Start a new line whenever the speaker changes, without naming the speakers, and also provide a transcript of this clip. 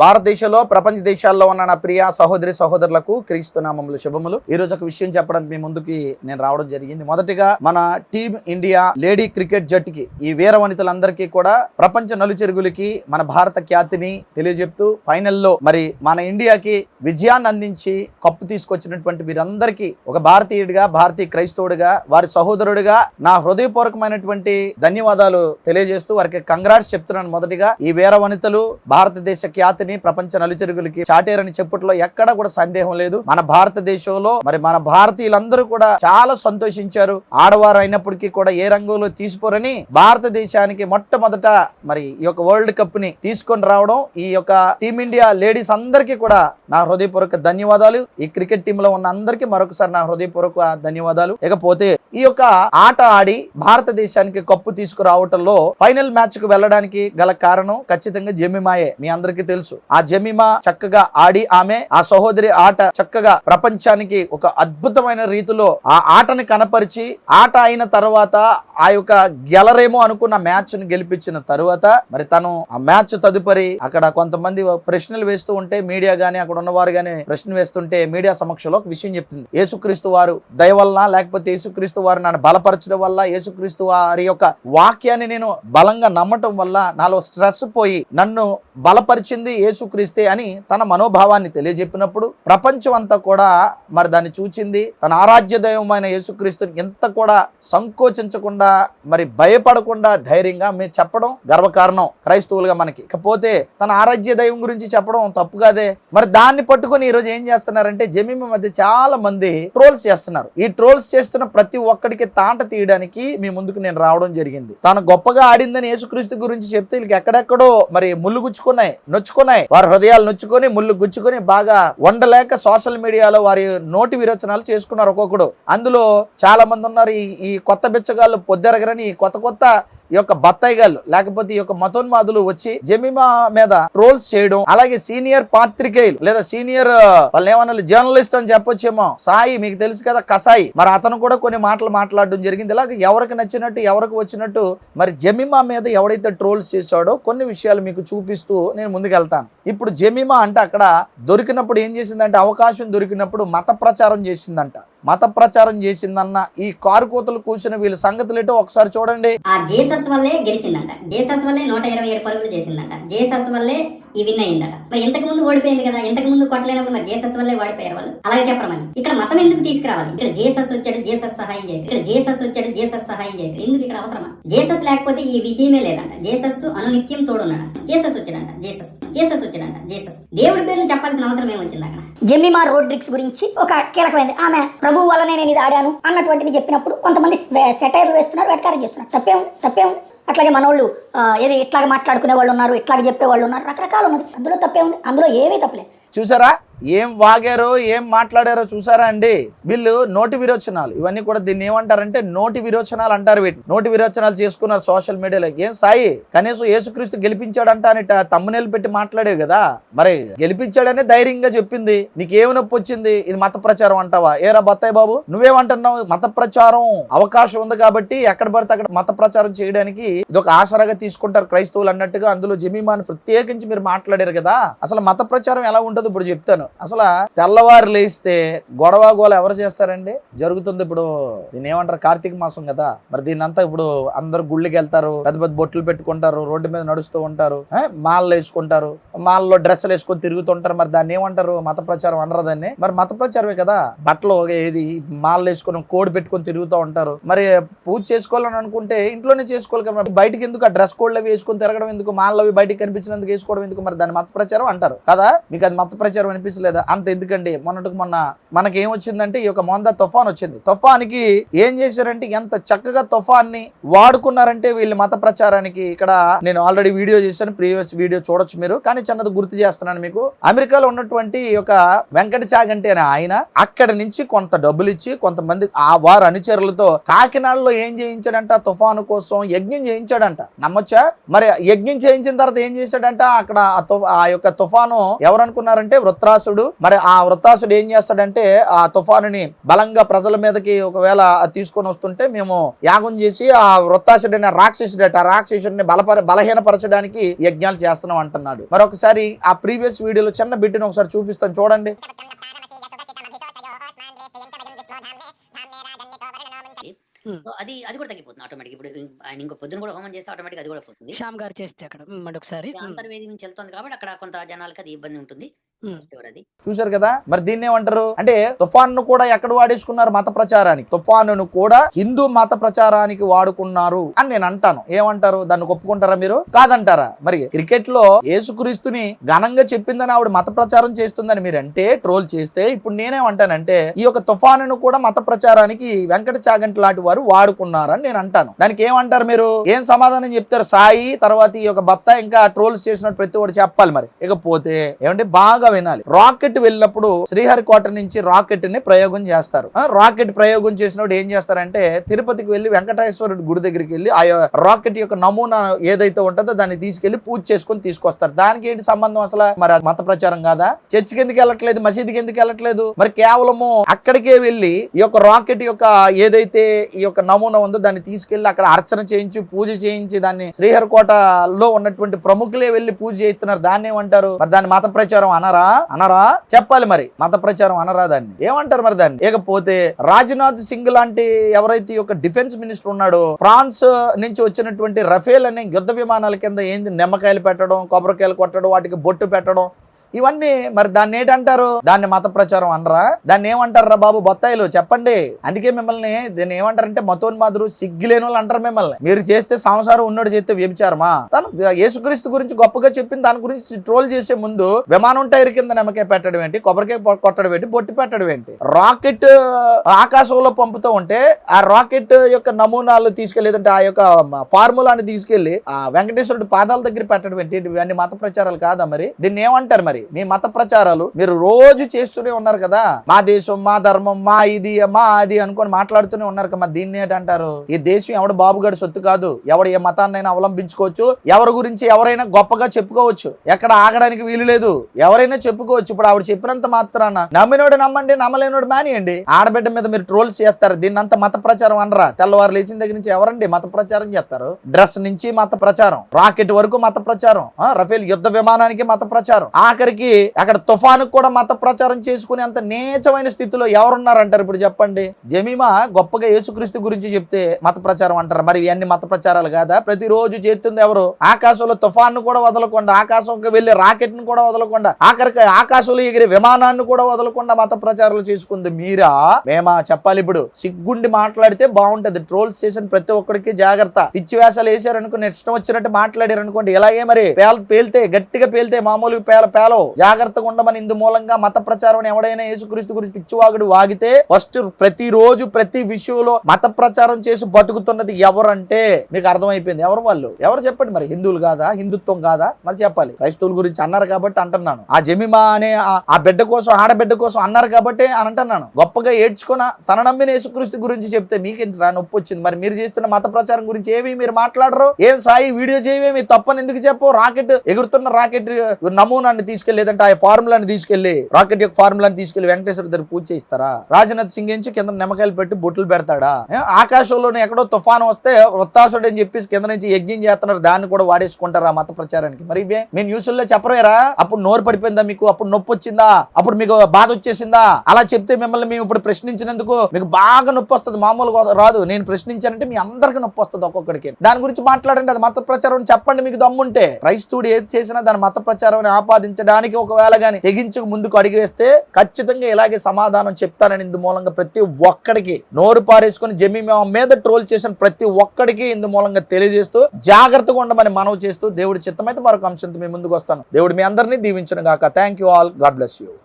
భారతదేశంలో ప్రపంచ దేశాల్లో ఉన్న నా ప్రియ సహోదరి సహోదరులకు క్రీస్తు నామములు శుభములు. ఈ రోజు ఒక విషయం చెప్పడానికి మీ ముందుకి నేను రావడం జరిగింది. మొదటిగా మన టీం ఇండియా లేడీ క్రికెట్ జట్టుకి ఈ వీర వనితలందరికీ కూడా ప్రపంచ నలుచెరుగులకి మన భారత ఖ్యాతిని తెలియజెప్తూ ఫైనల్లో మరి మన ఇండియాకి విజయాన్ని అందించి కప్పు తీసుకొచ్చినటువంటి వీరందరికీ ఒక భారతీయుడిగా భారతీయ క్రైస్తవుడిగా వారి సహోదరుడిగా నా హృదయపూర్వకమైనటువంటి ధన్యవాదాలు తెలియజేస్తూ వారికి కంగ్రాట్స్ చెప్తున్నాను. మొదటిగా ఈ వీర వనితలు భారతదేశ ఖ్యాతిని ప్రపంచ నలుచెరుగులకి చాటేరని చెప్పుట్లో ఎక్కడ కూడా సందేహం లేదు. మన భారతదేశంలో మరి మన భారతీయులందరూ కూడా చాలా సంతోషించారు. ఆడవారు అయినప్పటికీ కూడా ఏ రంగంలో తీసుకోరని భారతదేశానికి మొట్టమొదట మరి ఈ యొక్క వరల్డ్ కప్ని తీసుకొని రావడం ఈ యొక్క టీమిండియా లేడీస్ అందరికీ కూడా నా హృదయపూర్వక ధన్యవాదాలు. ఈ క్రికెట్ టీమ్లో ఉన్న అందరికీ మరొకసారి నా హృదయపూర్వక ధన్యవాదాలు. ఇకపోతే ఈ యొక్క ఆట ఆడి భారతదేశానికి కప్పు తీసుకురావటంలో ఫైనల్ మ్యాచ్కు వెళ్ళడానికి గల కారణం ఖచ్చితంగా జమిమాయే. మీ అందరికీ తెలుసు. ఆ జమిమా చక్కగా ఆడి ఆమె ఆ సహోదరి ఆట చక్కగా ప్రపంచానికి ఒక అద్భుతమైన రీతిలో ఆ ఆటని కనపరిచి ఆట అయిన తర్వాత ఆ యొక్క గెలరేమో అనుకున్న మ్యాచ్ని గెలిపించిన తర్వాత మరి తను ఆ మ్యాచ్ తదుపరి అక్కడ కొంతమంది ప్రశ్నలు వేస్తూ ఉంటే మీడియా గానీ అక్కడ ఉన్నవారు గానీ ప్రశ్న వేస్తుంటే మీడియా సమక్షంలో ఒక విషయం చెప్తుంది. యేసుక్రీస్తు వారు దయ వలన లేకపోతే యేసుక్రీస్తు వారు నన్ను బలపరచడం వల్ల యేసుక్రీస్తు వారి యొక్క వాక్యాన్ని నేను బలంగా నమ్మటం వల్ల నాలో స్ట్రెస్ పోయి నన్ను బలపరిచింది యేసుక్రీస్తే అని తన మనోభావాన్ని తెలియజెప్పినప్పుడు ప్రపంచం అంతా కూడా మరి దాన్ని చూచింది. తన ఆరాధ్య దైవమైన యేసుక్రీస్తుని ఎంత కూడా సంకోచించకుండా మరి భయపడకుండా ధైర్యంగా మేము చెప్పడం గర్వకారణం క్రైస్తవులుగా మనకి. ఇకపోతే తన ఆరాధ్య దైవం గురించి చెప్పడం తప్పు కాదే. మరి దాన్ని పట్టుకుని ఈరోజు ఏం చేస్తున్నారంటే జమీమ మధ్య చాలా మంది ట్రోల్స్ చేస్తున్నారు. ఈ ట్రోల్స్ చేస్తున్న ప్రతి ఒక్కడికి తాంట తీయడానికి మీ ముందుకు నేను రావడం జరిగింది. తను గొప్పగా ఆడిందని యేసుక్రీస్తు గురించి చెప్తే వీళ్ళకి ఎక్కడెక్కడో మరి ముళ్ళు గుచ్చుకున్నాయి నొచ్చుకున్నాయి. వారి హృదయాలు నొచ్చుకొని ముళ్ళు గుచ్చుకొని బాగా వండలేక సోషల్ మీడియాలో వారి నోటి విరోచనాలు చేసుకున్నారు ఒక్కొక్కడు. అందులో చాలా మంది ఉన్నారు. ఈ కొత్త బిచ్చగాళ్ళు పొద్దెరగరని కొత్త కొత్త ఈ యొక్క బత్తాయిగాళ్ళు లేకపోతే ఈ యొక్క మతోన్మాదులు వచ్చి జమీమా మీద ట్రోల్స్ చేయడం అలాగే సీనియర్ పాత్రికేయులు లేదా సీనియర్ వాళ్ళు ఏమన్నా జర్నలిస్ట్ అని చెప్పొచ్చేమో. సాయి మీకు తెలుసు కదా కసాయి. మరి అతను కూడా కొన్ని మాటలు మాట్లాడడం జరిగింది. ఇలాగ ఎవరికి నచ్చినట్టు ఎవరికి వచ్చినట్టు మరి జమీమా మీద ఎవడైతే ట్రోల్స్ చేశాడో కొన్ని విషయాలు మీకు చూపిస్తూ నేను ముందుకెళ్తాను. ఇప్పుడు జమీమా అంటే అక్కడ దొరికినప్పుడు ఏం చేసిందంటే అవకాశం దొరికినప్పుడు మత ప్రచారం చేసిందంట. మత ప్రచారం చేసిందన్న ఈ కారు కోతలు కూర్చున్న వీళ్ళ సంగతులు ఏంటో ఒకసారి చూడండి.
ఆ జేసస్ వల్లే గెలిచిందంట. జేసస్ వల్లే నూట ఇరవై ఏడు పరుగులు చేసిందంట. జేసస్ వల్లే ఈ విన్ అయిందట మరి ఇంతకు ముందు ఓడిపోయింది కదా ఇంతకు ముందు కొట్టలేనప్పుడు మరి జేసస్ వల్లే ఓడిపోయారు వాళ్ళు? అలాగే చెప్పరు మళ్ళీ ఇక్కడ మతం ఎందుకు తీసుకురావాలి? ఇక్కడ జేసస్ వచ్చాడు జేసస్ సహాయం చేసి ఇక్కడ జేసస్ వచ్చాడు జేసస్ సహాయం చేసి ఎందుకు ఇక్కడ అవసరమా? జేసస్ లేకపోతే ఈ విజయమే లేదంట. జేసస్ అనునిత్యం తోడున్నాడు. జేసస్ వచ్చాడంట జేసస్ జేసస్ వచ్చాడంట జేసస్ దేవుడి పేర్లు చెప్పాల్సిన అవసరం ఏమొచ్చింది అక్కడ?
జెమిమా రోడ్రిక్స్ గురించి ఒక కీలకమైనది ఆమె ప్రభు వల్లనే నేను ఇది ఆడాను అన్నటువంటిది చెప్పినప్పుడు కొంతమంది సెటైర్లు వేస్తున్నారు వెటకారం చేస్తున్నారు. తప్పే ఉంది తప్పే ఉంది. అట్లాగే మనోళ్ళు ఆ, ఏది ఇట్లాగే మాట్లాడుకునే వాళ్ళు ఉన్నారు ఇట్లాగే చెప్పే వాళ్ళు ఉన్నారు రకరకాలు ఉన్నది. అందులో తప్పే ఉంది. అందులో ఏమీ తప్పలేదు.
చూసారా? ఏం వాగారో ఏం మాట్లాడారో చూసారా అండి? వీళ్ళు నోటి విరోచనాలు. ఇవన్నీ కూడా దీన్ని ఏమంటారంటే నోటి విరోచనాలు అంటారు వీటిని. నోటి విరోచనాలు చేసుకున్నారు సోషల్ మీడియాలో. ఏం సాయి? కనీసం యేసుక్రీస్తు గెలిపించాడంట అని తమ్మునేలు పెట్టి మాట్లాడేవి కదా? మరి గెలిపించాడనే ధైర్యంగా చెప్పింది. నీకేం నొప్పి వచ్చింది? ఇది మత ప్రచారం అంటావా? ఏరా బత్తాయి బాబు? నువ్వేమంటున్నావు? మత ప్రచారం అవకాశం ఉంది కాబట్టి ఎక్కడ పడితే అక్కడ మత ప్రచారం చేయడానికి ఇది ఒక ఆసరాగా తీసుకుంటారు క్రైస్తవులు అన్నట్టుగా అందులో జమీమాని ప్రత్యేకించి మీరు మాట్లాడారు కదా? అసలు మత ప్రచారం ఎలా ఉంటుందో ఇప్పుడు చెప్తాను. అసలు తెల్లవారు లేస్తే గొడవ గోల ఎవరు చేస్తారండి? జరుగుతుంది ఇప్పుడు దీన్ని ఏమంటారు? కార్తీక మాసం కదా. మరి దీని అంతా ఇప్పుడు అందరు గుళ్ళకి వెళ్తారు పెద్ద పెద్ద బొట్లు పెట్టుకుంటారు రోడ్డు మీద నడుస్తూ ఉంటారు ఆ, మాలలు వేసుకుంటారు మాలలో డ్రెస్సులు వేసుకొని తిరుగుతుంటారు. మరి దాన్ని ఏమంటారు? మత ప్రచారం అనరు దాన్ని? మరి మత ప్రచారమే కదా. బట్టలు ఏది మాలలు వేసుకొని కోడ్ పెట్టుకొని తిరుగుతూ ఉంటారు. మరి పూజ చేసుకోవాలని అనుకుంటే ఇంట్లోనే చేసుకోవాలి కదా బయటకి ఎందుకు ఆ డ్రెస్ కోడ్లు అవి వేసుకొని తిరగడం ఎందుకు? మాలలు అవి బయటకి కనిపించినందుకు వేసుకోవడం ఎందుకు? మరి దాన్ని మత ప్రచారం అంటారు కదా. మీకు అది మత మత ప్రచారం అనిపించలేదా? అంత ఎందుకండి? మొన్నటికి మొన్న మనకి ఏం వచ్చిందంటే ఈ యొక్క మొంద తుఫాన్ వచ్చింది. తుఫానికి ఏం చేశారంటే ఎంత చక్కగా తుఫాన్ని వాడుకున్నారంటే వీళ్ళు మత ప్రచారానికి ఇక్కడ నేను ఆల్రెడీ వీడియో చేశాను. ప్రీవియస్ వీడియో చూడొచ్చు మీరు. కానీ చిన్నది గుర్తు చేస్తున్నాను మీకు. అమెరికాలో ఉన్నటువంటి ఒక యొక్క వెంకట చాగంటి అనే ఆయన అక్కడ నుంచి కొంత డబ్బులు ఇచ్చి కొంతమంది ఆ వారు అనుచరులతో కాకినాడలో ఏం చేయించాడంట? తుఫాను కోసం యజ్ఞం చేయించాడంట. నమ్మొచ్చా? మరి యజ్ఞం చేయించిన తర్వాత ఏం చేశాడంట? అక్కడ ఆ యొక్క తుఫాను ఎవరనుకున్నారు? ఉన్నారంటే వృత్రాసుడు. మరి ఆ వృత్రాసుడు ఏం చేస్తాడంటే ఆ తుఫానుని బలంగా ప్రజల మీదకి ఒకవేళ తీసుకొని వస్తుంటే మేము యాగం చేసి ఆ వృత్తాసుడైన రాక్షసుడట ఆ రాక్షసుడిని బలపర బలహీనపరచడానికి యజ్ఞాలు చేస్తున్నాం అంటున్నాడు. మరొకసారి ఆ ప్రీవియస్ వీడియోలో చిన్న బిడ్డను ఒకసారి చూపిస్తాను. చూడండి.
సో అది అది కూడా తగ్గిపోతుంది ఆటోమేటిక్. ఇప్పుడు ఆయన ఇంకో పొద్దున కూడా హోమం చేస్తే ఆటోమేటిక్ అది కూడా పోతుంది.
శ్యామ్ గారు చేస్తే అక్కడ
ఇది అంతర్వేది నుంచి వెళ్తుంది కాబట్టి అక్కడ కొంత జనాలకి అది ఇబ్బంది ఉంటుంది. అది
చూశారు కదా? మరి దీన్ని ఏమంటారు? అంటే తుఫాను కూడా ఎక్కడ వాడేసుకున్నారు? మత ప్రచారానికి. తుఫానును కూడా హిందూ మత ప్రచారానికి వాడుకున్నారు అని నేను అంటాను. ఏమంటారు? దాన్ని ఒప్పుకుంటారా మీరు? కాదంటారా? మరి క్రికెట్లో యేసుక్రీస్తుని ఘనంగా చెప్పిందని ఆవిడ మత ప్రచారం చేస్తుందని మీరు అంటే ట్రోల్ చేస్తే ఇప్పుడు నేనేమంటానంటే ఈ యొక్క తుఫానును కూడా మత ప్రచారానికి వెంకట చాగంటి లాంటి వారు వాడుకున్నారని నేను అంటాను. దానికి ఏమంటారు మీరు? ఏం సమాధానం చెప్తారు? సాయి తర్వాత ఈ యొక్క బత్త ఇంకా ట్రోల్స్ చేసినట్టు ప్రతి ఒక్కటి చెప్పాలి మరి. ఇకపోతే ఏమంటే బాగా వినాలి. రాకెట్ వెళ్ళినప్పుడు శ్రీహరికోట నుంచి రాకెట్ని ప్రయోగం చేస్తారు. రాకెట్ ప్రయోగం చేసినప్పుడు ఏం చేస్తారంటే తిరుపతికి వెళ్ళి వెంకటేశ్వరుడు గుడి దగ్గరికి వెళ్ళి ఆ రాకెట్ యొక్క నమూనా ఏదైతే ఉంటుందో దాన్ని తీసుకెళ్ళి పూజ చేసుకొని తీసుకొస్తారు. దానికి ఏంటి సంబంధం అసలు? మరి అది మత ప్రచారం కాదా? చర్చికి ఎందుకు వెళ్ళట్లేదు? మసీదుకి ఎందుకు వెళ్ళట్లేదు? మరి కేవలము అక్కడికే వెళ్ళి ఈ యొక్క రాకెట్ యొక్క ఏదైతే ఈ యొక్క నమూనా ఉందో దాన్ని తీసుకెళ్ళి అక్కడ అర్చన చేయించి పూజ చేయించి దాన్ని శ్రీహరికోటలో ఉన్నటువంటి ప్రముఖులే వెళ్ళి పూజ చేస్తున్నారు దాన్ని ఏమంటారు? మరి దాని మత ప్రచారం అనరా అనరా చెప్పాలి మరి. మత ప్రచారం అనరా దాన్ని? ఏమంటారు మరి దాన్ని? ఇకపోతే రాజ్నాథ్ సింగ్ లాంటి ఎవరైతే ఒక యొక్క డిఫెన్స్ మినిస్టర్ ఉన్నాడో ఫ్రాన్స్ నుంచి వచ్చినటువంటి రఫేల్ అనే యుద్ధ విమానాల కింద ఏంది? నిమ్మకాయలు పెట్టడం కొబ్బరికాయలు కొట్టడం వాటికి బొట్టు పెట్టడం ఇవన్నీ మరి దాన్ని ఏంటంటారు? దాన్ని మత ప్రచారం అనరా? దాన్ని ఏమంటారు రా బాబు బొత్తాయిలు? చెప్పండి. అందుకే మిమ్మల్ని దీన్ని ఏమంటారంటే మతోన్మాదులు సిగ్గులేని వాళ్ళు అంటారు మిమ్మల్ని. మీరు చేస్తే సంసారం ఉన్నోడు చేస్తే వ్యభిచారమా? తను యేసుక్రీస్తు గురించి గొప్పగా చెప్పింది దాని గురించి ట్రోల్ చేసే ముందు విమానం టైర్ కింద నిమ్మకాయ పెట్టడం ఏంటి? కొబ్బరికాయ కొట్టడం ఏంటి? బొట్టి పెట్టడం ఏంటి? రాకెట్ ఆకాశంలో పంపుతూ ఉంటే ఆ రాకెట్ యొక్క నమూనాలు తీసుకెళ్ళేదంటే ఆ యొక్క ఫార్ములాని తీసుకెళ్ళి ఆ వెంకటేశ్వరుడు పాదాల దగ్గర పెట్టడం ఏంటి? ఇవన్నీ మత ప్రచారాలు కాదా మరి? దీన్ని ఏమంటారు మరి? మీ మత ప్రచారాలు మీరు రోజు చేస్తూనే ఉన్నారు కదా. మా దేశం మా ధర్మం మా ఇది మా అది అనుకొని మాట్లాడుతూనే ఉన్నారు కదా. దీన్ని ఏంటంటారు? ఈ దేశం ఎవడు బాబుగాడి సొత్తు కాదు. ఎవడు ఏ మతాన్నైనా అవలంబించుకోవచ్చు. ఎవరి గురించి ఎవరైనా గొప్పగా చెప్పుకోవచ్చు. ఎక్కడ ఆగడానికి వీలు లేదు. ఎవరైనా చెప్పుకోవచ్చు. ఇప్పుడు ఆవిడ చెప్పినంత మాత్రాన నమ్మినోడు నమ్మండి నమ్మలేనోడు మానేయండి. ఆడబిడ్డ మీద మీరు ట్రోల్స్ చేస్తారు. దీన్ని అంత మత ప్రచారం అనరా? తెల్లవారు లేచిన దగ్గర నుంచి ఎవరండి మత ప్రచారం చేస్తారు? డ్రెస్ నుంచి మత ప్రచారం. రాకెట్ వరకు మత ప్రచారం. రఫేల్ యుద్ధ విమానానికి మత ప్రచారం. ఆఖరికి అక్కడ తుఫాను కూడా మత ప్రచారం చేసుకునే అంత నీచమైన స్థితిలో ఎవరున్నారంటారు ఇప్పుడు చెప్పండి? జమీమా గొప్పగా యేసుక్రీస్తు గురించి చెప్తే మత ప్రచారం అంటారు? మరి ఇవన్నీ మత ప్రచారాలు కాదా? ప్రతిరోజు చేస్తుంది ఎవరు? ఆకాశంలో తుఫాను కూడా వదలకుండా ఆకాశంకి వెళ్ళి రాకెట్ను కూడా వదలకుండా ఆఖరికి ఆకాశంలో ఎగిరే విమానాన్ని కూడా వదలకుండా మత ప్రచారాలు చేసుకుంది మీరా? మేమా? చెప్పాలి ఇప్పుడు. సిగ్గుండి మాట్లాడితే బాగుంటది. ట్రోల్స్ చేసిన ప్రతి ఒక్కరికి జాగ్రత్త. పిచ్చి వేషాలు వేసారనుకో ఇష్టం వచ్చినట్టు మాట్లాడారు అనుకోండి ఇలాగే మరి పేల పేలితే గట్టిగా పేలితే మామూలుగా పేల పేలవు జాగ్రత్తగా ఉండమని ఇందు మూలంగా మత ప్రచారం ఎవడైనా యేసుక్రీస్తు గురించి పిచ్చివాగుడు వాగితే ఫస్ట్ ప్రతిరోజు ప్రతి విషయంలో మత ప్రచారం చేసి బతుకుతున్నది ఎవరంటే? మీకు అర్థమైపోయింది. ఎవరు వాళ్ళు? ఎవరు చెప్పండి మరి? హిందువులు కాదా? హిందుత్వం కాదా? మరి చెప్పాలి. క్రైస్తవుల గురించి అన్నారు కాబట్టి అంటున్నాను. ఆ జమిమా అనే ఆ- బిడ్డ కోసం ఆడబిడ్డ కోసం అన్నారు కాబట్టి అని అంటున్నాను. గొప్పగా ఏడ్చుకున్న తన నమ్మిన యేసుక్రీస్తు గురించి చెప్తే మీకు ఇంత నొప్పి వచ్చింది? మరి మీరు చేస్తున్న మత ప్రచారం గురించి ఏవి మీరు మాట్లాడరు? ఏం సాయి వీడియో చేయవేమి? తప్పని ఎందుకు చెప్పు రాకెట్ ఎగురుతున్న రాకెట్ నమూనాన్ని తీసుకెళ్ళి లేదంటే ఆ ఫార్ములాని తీసుకెళ్ళి రాకెట్ యొక్క ఫార్ములాని తీసుకెళ్ళి వెంకటేశ్వర దగ్గర పూజ చేయిస్తారా? రాజనాథ్ సింగ్ నుంచి కింద నిమ్మకాయలు పెట్టి బొట్లు పెడతాడా? ఆకాశంలోనే ఎక్కడో తుఫాను వస్తే వృత్తాసుడు అని చెప్పేసి కింద నుంచి యజ్ఞం చేస్తున్నారు. దాన్ని కూడా వాడేసుకుంటారా మత ప్రచారానికి? మరి ఇవే మీ న్యూస్లో చెప్పరేరా? అప్పుడు నోరు పడిపోయిందా మీకు? అప్పుడు నొప్పి వచ్చిందా? అప్పుడు మీకు బాధ వచ్చేసిందా? అలా చెప్తే మిమ్మల్ని మేము ఇప్పుడు ప్రశ్నించినందుకు మీకు బాగా నొప్పి వస్తుంది. మామూలుగా రాదు. నేను ప్రశ్నించానంటే మీ అందరికి నొప్పి వస్తుంది ఒక్కొక్కడికి. దాని గురించి మాట్లాడండి. అది మత ప్రచారం చెప్పండి మీకు దమ్ముంటే. క్రైస్తవుడు ఏది చేసినా దాని మత ప్రచారం ఆపాదించడా? దానికి ఒకవేళ కానీ తెగించుకు ముందుకు అడిగి వేస్తే ఖచ్చితంగా ఇలాగే సమాధానం చెప్తానని ఇందు మూలంగా ప్రతి ఒక్కడికి నోరు పారేసుకుని జమీ మీద ట్రోల్ చేసిన ప్రతి ఒక్కడికి ఇందు మూలంగా తెలియజేస్తూ జాగ్రత్తగా ఉండమని మనవి చేస్తూ దేవుడి చిత్తమైతే మరొక అంశంతో మీ ముందుకు వస్తాను. దేవుడు మీ అందరినీ దీవించను గాక thank you all god bless you